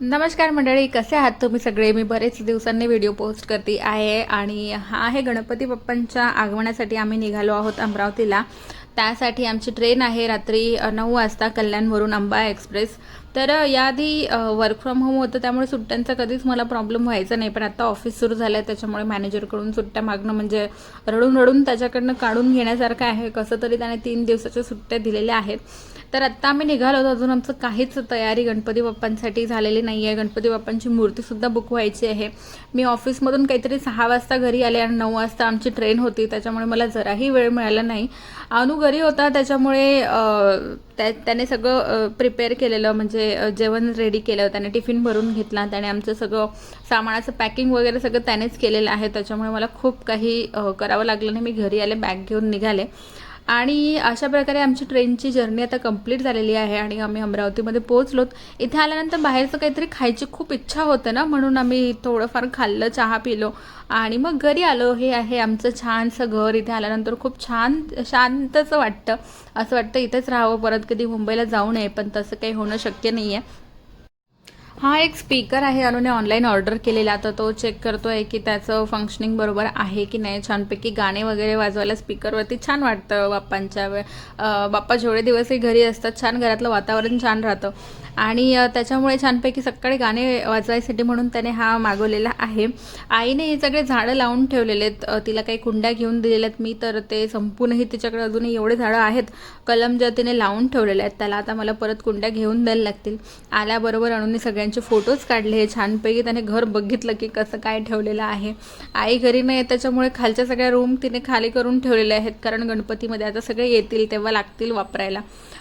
नमस्कार मंडळी कसे आहात तुम्ही सगळे? मी बरेच दिवसांनी व्हिडिओ पोस्ट करते आहे आणि हा आहे गणपती बाप्पांच्या आगमनासाठी आम्ही निघालो आहोत अमरावतीला. त्यासाठी आमची ट्रेन आहे रात्री नऊ वाजता कल्याणवरून अंबा एक्सप्रेस तर याआधी वर्क फ्रॉम होम होतं त्यामुळे सुट्ट्यांचा कधीच मला प्रॉब्लेम व्हायचा नाही. पण आता ऑफिस सुरू झालं आहे त्याच्यामुळे मॅनेजरकडून सुट्ट्या मागणं म्हणजे रडून रडून त्याच्याकडनं काढून घेण्यासारखं आहे. कसं तरी त्याने तीन दिवसाच्या सुट्ट्या दिलेल्या आहेत. तर आत्ता आम्ही निघालो होतो. अजून आमचं काहीच तयारी गणपती बाप्पांसाठी झालेली नाही आहे. गणपती बाप्पांची मूर्तीसुद्धा बुक व्हायची आहे. मी ऑफिसमधून काहीतरी सहा वाजता घरी आले आणि नऊ वाजता आमची ट्रेन होती. त्याच्यामुळे मला जराही वेळ मिळाला नाही. अनु घरी होता. त्याच्यामुळे त्या त्याने सगळं प्रिपेअर केलेलं. म्हणजे जेवण रेडी केलं. त्याने टिफिन भरून घेतला. त्याने आमचं सगळं सामानाचं पॅकिंग वगैरे सगळं त्यानेच केलेलं आहे. त्याच्यामुळे मला खूप काही करावं लागलं नाही मी घरी आले बॅग घेऊन निघाले. आणि अशा प्रकारे आमची ट्रेनची जर्नी आता कंप्लीट झालेली आहे आणि आम्ही अमरावतीमध्ये पोहोचलोत इथे आल्यानंतर बाहेरचं काहीतरी खायची खूप इच्छा होतं ना म्हणून आम्ही थोडंफार खाल्लं चहा पिलो. आणि मग घरी आलो. हे आहे आमचं छानसं घर. इथे आल्यानंतर खूप छान शांतच वाटतं. असं वाटतं इथेच राहावं परत कधी मुंबईला जाऊ नये पण तसं काही होणं शक्य नाही आहे हा एक स्पीकर आहे अनुने ऑनलाईन ऑर्डर केलेला. तर तो चेक करतो आहे की त्याचं फंक्शनिंग बरोबर आहे की नाही. छानपैकी गाणे वगैरे वाजवायला स्पीकरवरती छान वाटतं बाप्पांच्या बाप्पा जेवढे दिवसही घरी असतात छान घरातलं वातावरण छान राहतं. आणि त्याच्यामुळे छानपैकी सकाळी गाणे वाजवायसाठी म्हणून त्याने हा मागवलेला आहे. आईने हे सगळे झाडं लावून ठेवलेले आहेत. तिला काही कुंड्या घेऊन दिलेल्या आहेत. मी तर ते संपूर्णही तिच्याकडे अजूनही एवढे झाडं आहेत. कलम ज्या तिने लावून ठेवलेले आहेत त्याला आता मला परत कुंड्या घेऊन द्यायला लागतील. आल्याबरोबर आणून सगळ्यांचे फोटोज काढले. छानपैकी त्याने घर बघितलं की कसं काय ठेवलेलं आहे. आई घरी नाही आहे, त्याच्यामुळे खालच्या सगळ्या रूम तिने खाली करून ठेवलेल्या आहेत. कारण गणपतीमध्ये आता सगळे येतील तेव्हा लागतील वापरायला.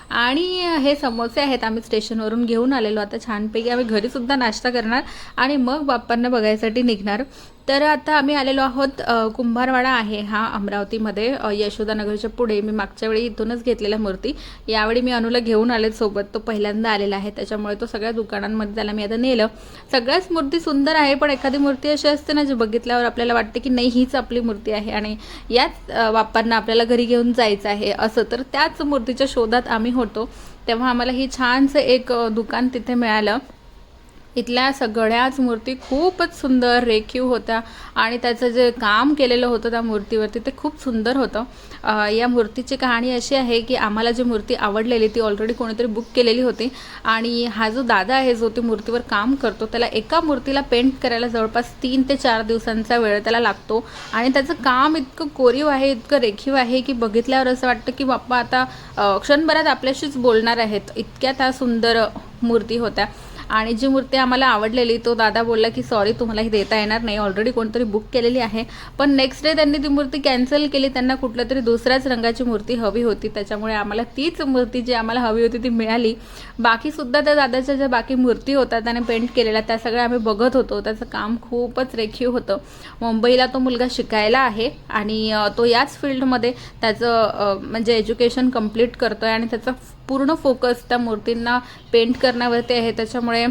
आणि हे समोसे आहेत. आम्ही स्टेशनवरून घेऊन आलेलो. आता छानपैकी आम्ही घरीसुद्धा नाश्ता करणार आणि मग बाप्पांना बघायसाठी निघणार. तर आता आम्ही आलेलो आहोत कुंभारवाडा आहे हा अमरावतीमध्ये. यशोदानगरच्या पुढे. मी मागच्या वेळी इथूनच घेतलेल्या मूर्ती. यावेळी मी अनुला घेऊन आले सोबत. तो पहिल्यांदा आलेला आहे. त्याच्यामुळे तो सगळ्या दुकानांमध्ये त्याला मी आता नेलं. सगळ्याच मूर्ती सुंदर आहे पण एखादी मूर्ती अशी असते ना जी बघितल्यावर आपल्याला वाटते की नाही हीच आपली मूर्ती आहे. आणि याच बाप्पांना आपल्याला घरी घेऊन जायचं आहे असं. तर त्याच मूर्तीच्या शोधात आम्ही होतो. तेव्हा आम्हाला ही छानसं एक दुकान तिथे मिळालं. इथल्या सगळ्याच मूर्ती खूपच सुंदर रेखीव होत्या आणि त्याचं जे काम केलेलं होतं त्या मूर्तीवरती ते खूप सुंदर होतं. या मूर्तीची कहाणी अशी आहे की आम्हाला जी मूर्ती आवडलेली ती ऑलरेडी कोणीतरी बुक केलेली होती आणि हा जो दादा आहे जो ती मूर्तीवर काम करतो त्याला एका मूर्तीला पेंट करायला जवळपास तीन ते चार दिवसांचा वेळ त्याला लागतो आणि त्याचं काम इतकं कोरीव आहे इतकं रेखीव आहे की बघितल्यावर असं वाटतं की बाप्पा आता क्षणभरात आपल्याशीच बोलणार आहेत. इतक्या त्या सुंदर मूर्ती होत्या. आणि जी मूर्ती आम्हाला आवडलेली तो दादा बोलला की सॉरी तुम्हाला ही देता येणार नाही. ऑलरेडी कोणतरी बुक केलेली आहे. पण नेक्स्ट डे त्यांनी ती मूर्ती कॅन्सल केली. त्यांना कुठल्या तरी दुसऱ्याच रंगाची मूर्ती हवी होती. त्याच्यामुळे आम्हाला तीच मूर्ती जी आम्हाला हवी होती ती मिळाली. बाकीसुद्धा त्या दादाच्या ज्या बाकी मूर्ती होत्या त्याने पेंट केलेल्या त्या सगळ्या आम्ही बघत होतो. त्याचं काम खूपच रेखीव होतं. मुंबईला तो मुलगा शिकायला आहे आणि तो याच फील्डमध्ये त्याचं म्हणजे एज्युकेशन कंप्लीट करतो आहे आणि त्याचा पूर्ण फोकस त्या मूर्तींना पेंट करण्यावरती आहे. त्याच्यामुळे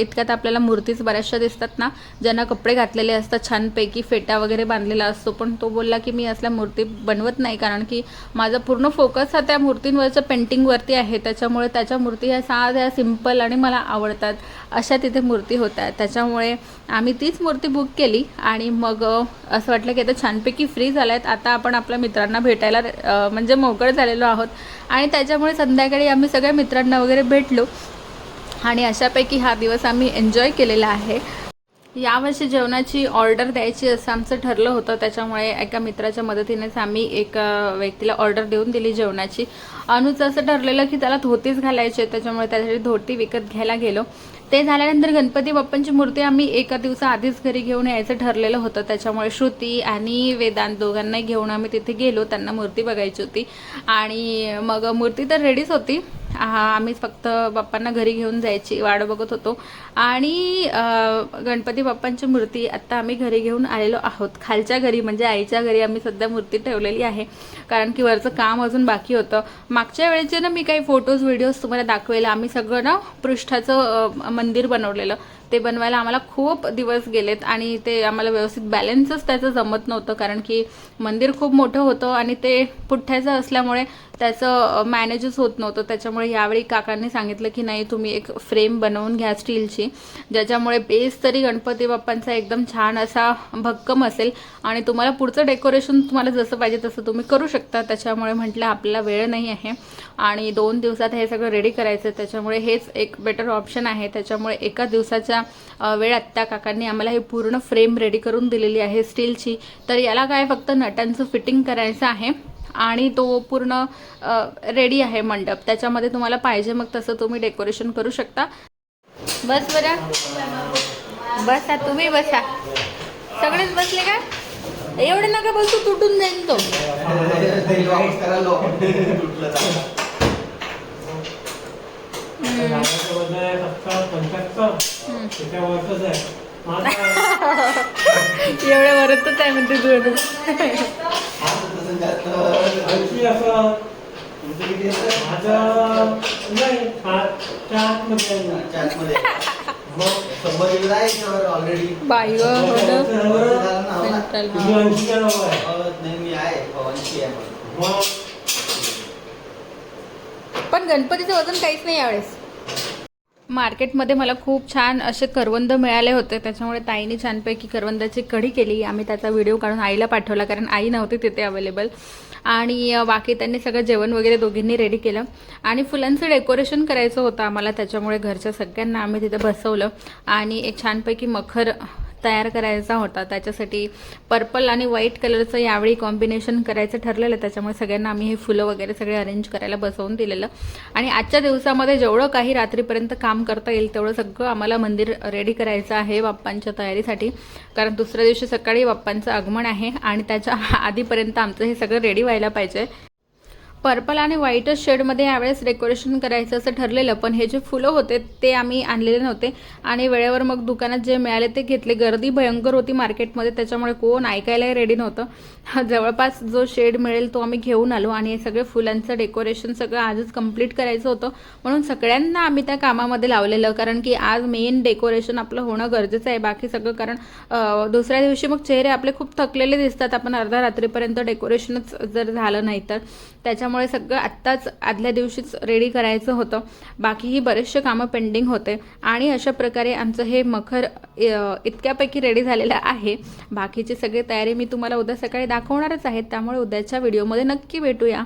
इतक्यात आपल्याला मूर्तीच बऱ्याचशा दिसतात ना. ज्यांना कपडे घातलेले असतात छानपैकी फेटा वगैरे बांधलेला असतो. पण तो बोलला की मी असल्या मूर्ती बनवत नाही. कारण की माझा पूर्ण फोकस हा त्या मूर्तींवरच्या पेंटिंगवरती आहे. त्याच्यामुळे त्याच्या मूर्ती ह्या साध्या सिंपल आणि मला आवडतात. अशा तिथे मूर्ती होत्या त्याच्यामुळे आम्ही तीच मूर्ती बुक केली आणि मग असं वाटलं की आता छानपैकी फ्री झाल्या आहेत आता आपण आपल्या मित्रांना भेटायला म्हणजे मोकळ झालेलो आहोत. आणि त्याच्यामुळे सध्या संध्याकाळी आम्ही सगळ्या मित्रांना वगैरे भेटलो आणि अशापैकी हा दिवस आम्ही एन्जॉय केलेला आहे. यावर्षी जेवणाची ऑर्डर द्यायची असं आमचं ठरलं होतं. त्याच्यामुळे एका मित्राच्या मदतीनेच आम्ही एका व्यक्तीला ऑर्डर देऊन दिली जेवणाची. अनुचं असं ठरलेलं की त्याला धोतीच घालायची त्याच्यामुळे त्यासाठी धोती विकत घ्यायला गेलो. ते झाल्यानंतर गणपती बाप्पांची मूर्ती आम्ही एका दिवसा आधीच घरी घेऊन यायचं ठरलेलं होतं. त्याच्यामुळे श्रुती आणि वेदांत दोघांनाही घेऊन आम्ही तिथे गेलो. त्यांना मूर्ती बघायची होती. आणि मग मूर्ती तर रेडीच होती. आम्ही फक्त बाप्पांना घरी घेऊन जायची वाट बघत होतो. आणि गणपती बाप्पांची मूर्ती आत्ता आम्ही घरी घेऊन आलेलो आहोत. खालच्या घरी म्हणजे आईच्या घरी आम्ही सध्या मूर्ती ठेवलेली आहे. कारण की वरचं काम अजून बाकी होतं. मागच्या वेळेचे ना मी काही फोटोज व्हिडिओज तुम्हाला दाखवेल. आम्ही सगळं ना पृष्ठाचं मंदिर बनवलेलं. ते बनवायला आम्हाला खूप दिवस गेलेत आणि ते आम्हाला व्यवस्थित बॅलन्सच त्याचं जमत नव्हतं कारण की मंदिर खूप मोठं होतं आणि ते पुठ्ठ्याचं असल्यामुळे त्याचं मॅनेजच होत नव्हतं. त्याच्यामुळे यावेळी काकांनी सांगितलं की नाही तुम्ही एक फ्रेम बनवून घ्या स्टीलची ज्याच्यामुळे बेस तरी गणपती बाप्पांचा एकदम छान असा भक्कम असेल आणि तुम्हाला पुढचं डेकोरेशन तुम्हाला जसं पाहिजे तसं तुम्ही करू शकता. त्याच्यामुळे म्हटलं आपल्याला वेळ नाही आहे आणि दोन दिवसात हे सगळं रेडी करायचं आहे. त्याच्यामुळे हेच एक बेटर ऑप्शन आहे. त्याच्यामुळे एका दिवसाच्या वेळ वेळात त्या काकांनी आम्हाला हे पूर्ण फ्रेम रेडी करून दिलेली आहे स्टीलची. तर याला काय फक्त नटांचं फिटिंग करायचं आहे आणि तो पूर्ण रेडी आहे मंडप. त्याच्यामध्ये तुम्हाला पाहिजे मग तसं तुम्ही डेकोरेशन करू शकता. बस बरं. बसा तुम्ही बसा. सगळेच बसले का? एवढे नका बसू तुटून जाईल तो. एवढ्या वरतच आहे म्हणते तू ऑलरेडी बाई ग हो पण गणपतीचं वजन काहीच नाही यावेळेस. मार्केटमध्ये मला खूप छान असे करवंद मिळाले होते. त्याच्यामुळे ताईने छानपैकी करवंदाची कढी केली. आम्ही त्याचा व्हिडिओ काढून आईला पाठवला कारण आई नव्हती तिथे अवेलेबल आणि बाकी त्यांनी सगळं जेवण वगैरे दोघींनी रेडी केलं. आणि फुलांचं डेकोरेशन करायचं होतं आम्हाला. त्याच्यामुळे घरच्या सगळ्यांना आम्ही तिथे बसवलं. आणि एक छानपैकी मखर तयार करायचा होता. त्याच्यासाठी पर्पल आणि व्हाईट कलरचं यावेळी कॉम्बिनेशन करायचं ठरलेलं. त्याच्यामुळे सगळ्यांना आम्ही हे फुलं वगैरे सगळे अरेंज करायला बसवून दिलेलं. आणि आजच्या दिवसामध्ये जेवढं काही रात्रीपर्यंत काम करता येईल तेवढं सगळं आम्हाला मंदिर रेडी करायचं आहे बाप्पांच्या तयारीसाठी. कारण दुसऱ्या दिवशी सकाळी बाप्पांचं आगमन आहे आणि त्याच्या आधीपर्यंत आमचं हे सगळं रेडी व्हायला पाहिजे. पर्पल आणि व्हाईटच शेडमध्ये यावेळेस डेकोरेशन करायचं असं ठरलेलं पण हे जे फुलं होते ते आम्ही आणलेले नव्हते. आणि वेळेवर मग दुकानात जे मिळाले ते घेतले. गर्दी भयंकर होती मार्केटमध्ये त्याच्यामुळे कोण ऐकायलाही रेडी नव्हतं. जवळपास जो शेड मिळेल तो आम्ही घेऊन आलो आणि हे सगळे फुलांचं डेकोरेशन सगळं आजच कंप्लीट करायचं होतं. म्हणून सगळ्यांना आम्ही त्या कामामध्ये लावलेलं कारण की आज मेन डेकोरेशन आपलं होणं गरजेचं आहे. बाकी सगळं कारण दुसऱ्या दिवशी मग चेहरे आपले खूप थकलेले दिसतात. आपण अर्ध्या रात्रीपर्यंत डेकोरेशनच जर झालं नाही तर. त्याच्यामुळे सगळं आत्ताच आदल्या दिवशीच रेडी करायचं होतं. बाकीही बरेचसे कामं पेंडिंग होते. आणि अशा प्रकारे आमचं हे मखर इतक्यापैकी रेडी झालेलं आहे. बाकीची सगळी तयारी मी तुम्हाला उद्या सकाळी दाखवणारच आहे. त्यामुळे उद्याच्या व्हिडिओमध्ये नक्की भेटूया.